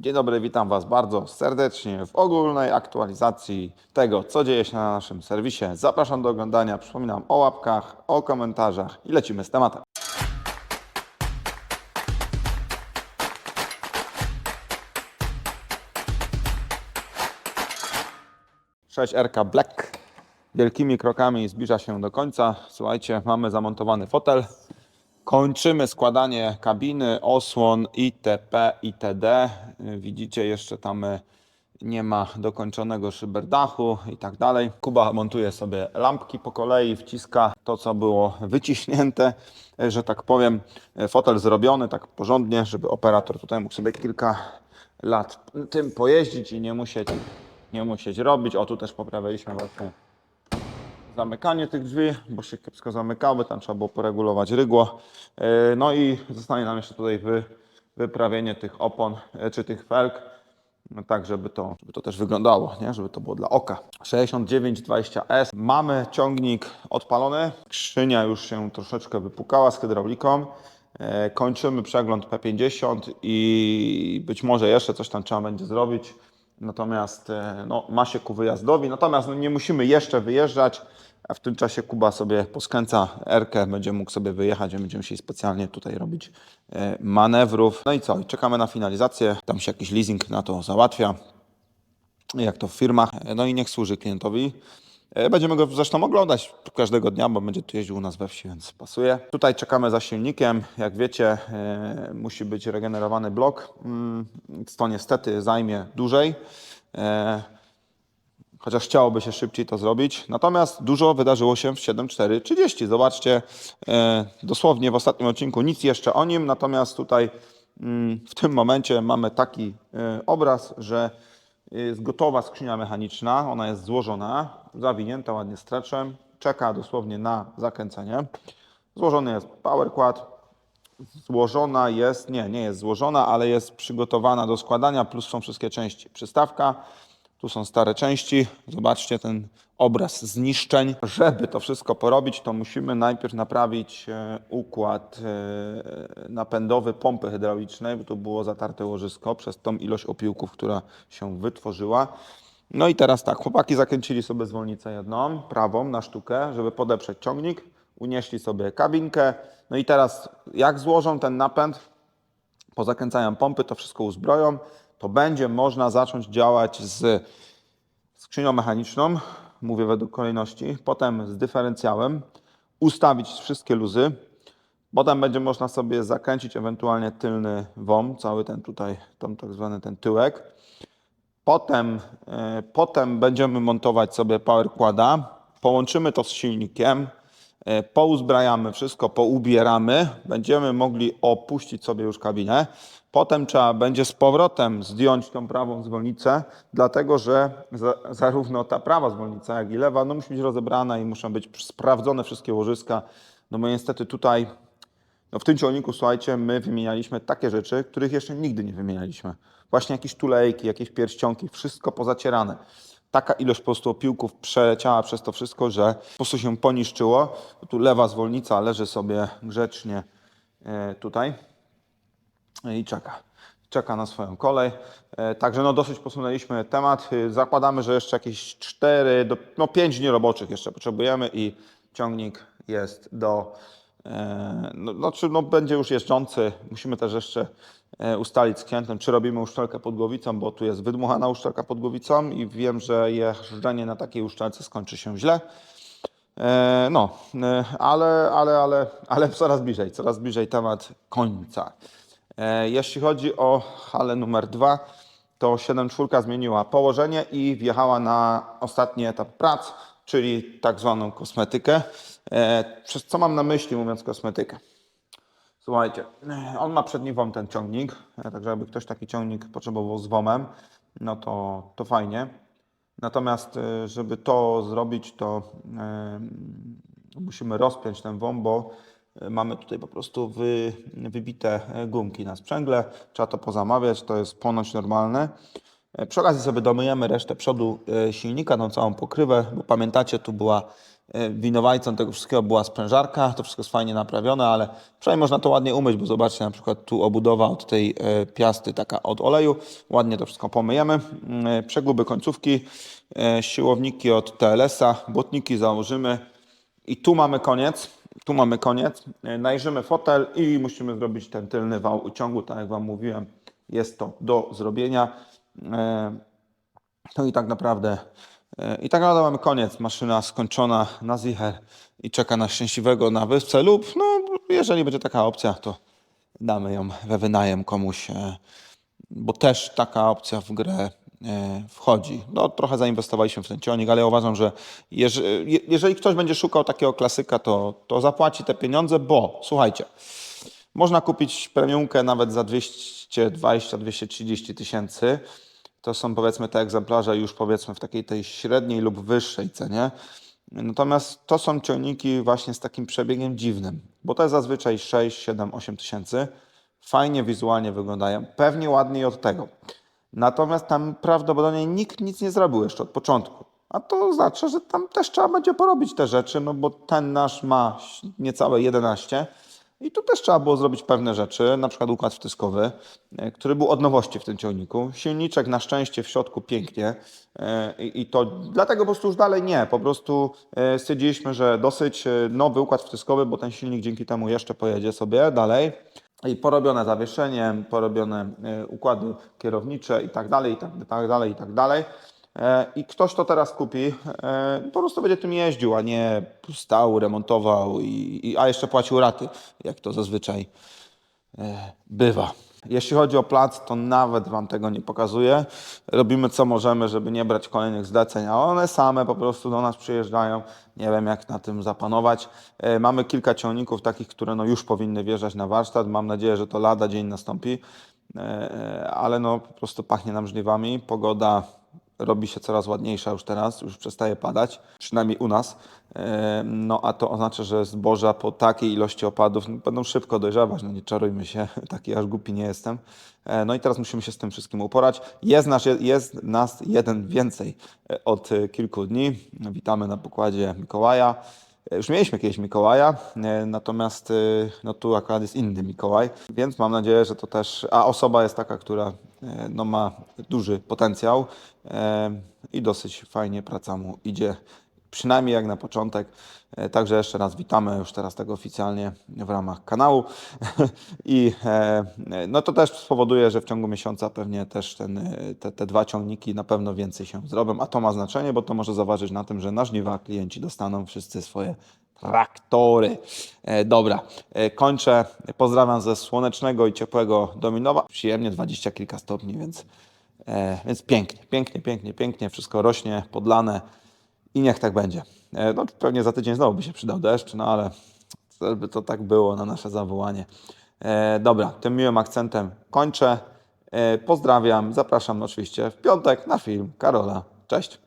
Dzień dobry, witam Was bardzo serdecznie w ogólnej aktualizacji tego, co dzieje się na naszym serwisie. Zapraszam do oglądania, przypominam o łapkach, o komentarzach i lecimy z tematem. 6RK Black wielkimi krokami zbliża się do końca. Słuchajcie, mamy zamontowany fotel. Kończymy składanie kabiny, osłon itp. itd. Widzicie, jeszcze tam y, nie ma dokończonego szyberdachu i tak dalej. Kuba montuje sobie lampki po kolei, wciska to, co było wyciśnięte, że tak powiem. Fotel zrobiony tak porządnie, żeby operator tutaj mógł sobie kilka lat tym pojeździć i nie musieć, nie musieć robić. O, tu też poprawialiśmy właśnie zamykanie tych drzwi, bo się kiepsko zamykały, tam trzeba było poregulować rygło. Yy, No i zostanie nam jeszcze tutaj wy, wyprawienie tych opon, yy, czy tych felg, no tak, żeby to, żeby to też wyglądało, nie? żeby to było dla oka. 6920S. Mamy ciągnik odpalony, skrzynia już się troszeczkę wypukała z hydrauliką. Yy, Kończymy przegląd P50 i być może jeszcze coś tam trzeba będzie zrobić. Natomiast e, no, ma się ku wyjazdowi. Natomiast no, nie musimy jeszcze wyjeżdżać, a w tym czasie Kuba sobie poskręca Erkę, będzie mógł sobie wyjechać, będziemy musieli specjalnie tutaj robić e, manewrów. No i co? I czekamy na finalizację. Tam się jakiś leasing na to załatwia, jak to w firmach. E, No i niech służy klientowi. E, Będziemy go zresztą oglądać każdego dnia, bo będzie tu jeździł u nas we wsi, więc pasuje. Tutaj czekamy za silnikiem. Jak wiecie, musi być regenerowany blok. Mm, To niestety zajmie dłużej. Chociaż chciałoby się szybciej to zrobić. Natomiast dużo wydarzyło się w 7430. Zobaczcie, e, dosłownie w ostatnim odcinku nic jeszcze o nim. Natomiast tutaj mm, w tym momencie mamy taki e, obraz, że jest gotowa skrzynia mechaniczna. Ona jest złożona, zawinięta ładnie streczem. Czeka dosłownie na zakręcenie. Złożony jest power quad, złożona jest, nie, nie jest złożona, ale jest przygotowana do składania, plus są wszystkie części. Przystawka, tu są stare części. Zobaczcie ten obraz zniszczeń. Żeby to wszystko porobić, to musimy najpierw naprawić e, układ e, napędowy pompy hydraulicznej, bo tu było zatarte łożysko przez tą ilość opiłków, która się wytworzyła. No i teraz tak, chłopaki zakręcili sobie zwolnicę jedną, prawą na sztukę, żeby podeprzeć ciągnik, unieśli sobie kabinkę. No i teraz jak złożą ten napęd, pozakręcają pompy, to wszystko uzbroją, to będzie można zacząć działać z skrzynią mechaniczną, mówię według kolejności, potem z dyferencjałem, ustawić wszystkie luzy, potem będzie można sobie zakręcić ewentualnie tylny WOM, cały ten tutaj, tam tak zwany ten tyłek. Potem, e, potem będziemy montować sobie power quada, połączymy to z silnikiem, pouzbrajamy wszystko, poubieramy, będziemy mogli opuścić sobie już kabinę. Potem trzeba będzie z powrotem zdjąć tą prawą zwolnicę, dlatego że za, zarówno ta prawa zwolnica, jak i lewa, no musi być rozebrana i muszą być sprawdzone wszystkie łożyska. No bo niestety tutaj no w tym ciągniku, słuchajcie, my wymienialiśmy takie rzeczy, których jeszcze nigdy nie wymienialiśmy. Właśnie jakieś tulejki, jakieś pierścionki, wszystko pozacierane. Taka ilość po prostu opiłków przeleciała przez to wszystko, że po prostu się poniszczyło. Tu lewa zwolnica leży sobie grzecznie e, tutaj i czeka. Czeka na swoją kolej. E, Także no dosyć posunęliśmy temat. E, Zakładamy, że jeszcze jakieś 4 do no 5 dni roboczych jeszcze potrzebujemy i ciągnik jest do e, no, znaczy no będzie już jeżdżący. Musimy też jeszcze e, ustalić z klientem, czy robimy uszczelkę pod głowicą, bo tu jest wydmuchana uszczelka pod głowicą i wiem, że jeżdżenie na takiej uszczelce skończy się źle. E, No, e, ale, ale, ale, ale coraz bliżej, coraz bliżej temat końca. E, Jeśli chodzi o halę numer dwa, to 7.4 zmieniła położenie i wjechała na ostatni etap prac, czyli tak zwaną kosmetykę. E, Przez co mam na myśli mówiąc kosmetykę? Słuchajcie, on ma przedni WOM ten ciągnik, e, także jakby ktoś taki ciągnik potrzebował z WOMem, no to, to fajnie. Natomiast, e, żeby to zrobić, to e, musimy rozpiąć ten WOM, bo mamy tutaj po prostu wy, wybite gumki na sprzęgle. Trzeba to pozamawiać, to jest ponoć normalne. Przy okazji sobie domyjemy resztę przodu silnika, tą całą pokrywę, bo pamiętacie, tu była Winowajcą tego wszystkiego była sprężarka, to wszystko jest fajnie naprawione, ale przynajmniej można to ładnie umyć, bo zobaczcie na przykład tu obudowa od tej e, piasty, taka od oleju, ładnie to wszystko pomyjemy. Mm, e, Przeguby końcówki, e, siłowniki od TLS-a, błotniki założymy i tu mamy koniec, tu mamy koniec. E, Najrzymy fotel i musimy zrobić ten tylny wał uciągu, tak jak Wam mówiłem, jest to do zrobienia. E, no i tak naprawdę, e, i tak naprawdę mamy koniec. Maszyna skończona na Zicher i czeka na szczęśliwego na wyspce lub, no, jeżeli będzie taka opcja, to damy ją we wynajem komuś, e, bo też taka opcja w grę e, wchodzi. No, trochę zainwestowaliśmy w ten ciągnik, ale ja uważam, że jeże- je- jeżeli ktoś będzie szukał takiego klasyka, to, to zapłaci te pieniądze, bo słuchajcie, można kupić premiumkę nawet za 220-230 tysięcy. To są powiedzmy te egzemplarze już powiedzmy w takiej tej średniej lub wyższej cenie. Natomiast to są ciągniki właśnie z takim przebiegiem dziwnym, bo to jest zazwyczaj 6, 7, 8 tysięcy. Fajnie wizualnie wyglądają, pewnie ładniej od tego. Natomiast tam prawdopodobnie nikt nic nie zrobił jeszcze od początku. A to znaczy, że tam też trzeba będzie porobić te rzeczy, no bo ten nasz ma niecałe 11 i tu też trzeba było zrobić pewne rzeczy, na przykład układ wtyskowy, e, który był od nowości w tym ciągniku. Silniczek na szczęście w środku pięknie e, i to dlatego po prostu już dalej nie. Po prostu e, stwierdziliśmy, że dosyć nowy układ wtyskowy, bo ten silnik dzięki temu jeszcze pojedzie sobie dalej. I porobione zawieszenie, porobione układy kierownicze i tak dalej, i tak, tak dalej, i tak dalej. E, I ktoś to teraz kupi, e, po prostu będzie tym jeździł, a nie stał, remontował, i, a jeszcze płacił raty, jak to zazwyczaj e, bywa. Jeśli chodzi o plac, to nawet Wam tego nie pokazuję. Robimy co możemy, żeby nie brać kolejnych zleceń, a one same po prostu do nas przyjeżdżają. Nie wiem, jak na tym zapanować. Mamy kilka ciągników takich, które no już powinny wjeżdżać na warsztat. Mam nadzieję, że to lada dzień nastąpi, ale no po prostu pachnie nam żniwami. Pogoda robi się coraz ładniejsza już teraz, już przestaje padać, przynajmniej u nas. E, No a to oznacza, że zboża po takiej ilości opadów no, będą szybko dojrzewać, no nie czarujmy się, taki aż głupi nie jestem. E, No i teraz musimy się z tym wszystkim uporać. Jest, nasz, jest nas jeden więcej e, od kilku dni. Witamy na pokładzie Mikołaja. E, Już mieliśmy kiedyś Mikołaja, e, natomiast e, no tu akurat jest inny Mikołaj, więc mam nadzieję, że to też, a osoba jest taka, która no ma duży potencjał i dosyć fajnie praca mu idzie, przynajmniej jak na początek. E, Także jeszcze raz witamy już teraz tego oficjalnie w ramach kanału i e, no to też spowoduje, że w ciągu miesiąca pewnie też ten, e, te, te dwa ciągniki na pewno więcej się zrobią, a to ma znaczenie, bo to może zaważyć na tym, że na żniwa klienci dostaną wszyscy swoje traktory. E, dobra, e, kończę. Pozdrawiam ze słonecznego i ciepłego Dominowa. Przyjemnie, dwadzieścia kilka stopni, więc, e, więc pięknie, pięknie, pięknie, pięknie. Wszystko rośnie, podlane i niech tak będzie. E, no, pewnie za tydzień znowu by się przydał deszcz, no ale by to tak było na nasze zawołanie. E, dobra, tym miłym akcentem kończę. E, pozdrawiam, zapraszam oczywiście w piątek na film Karola. Cześć.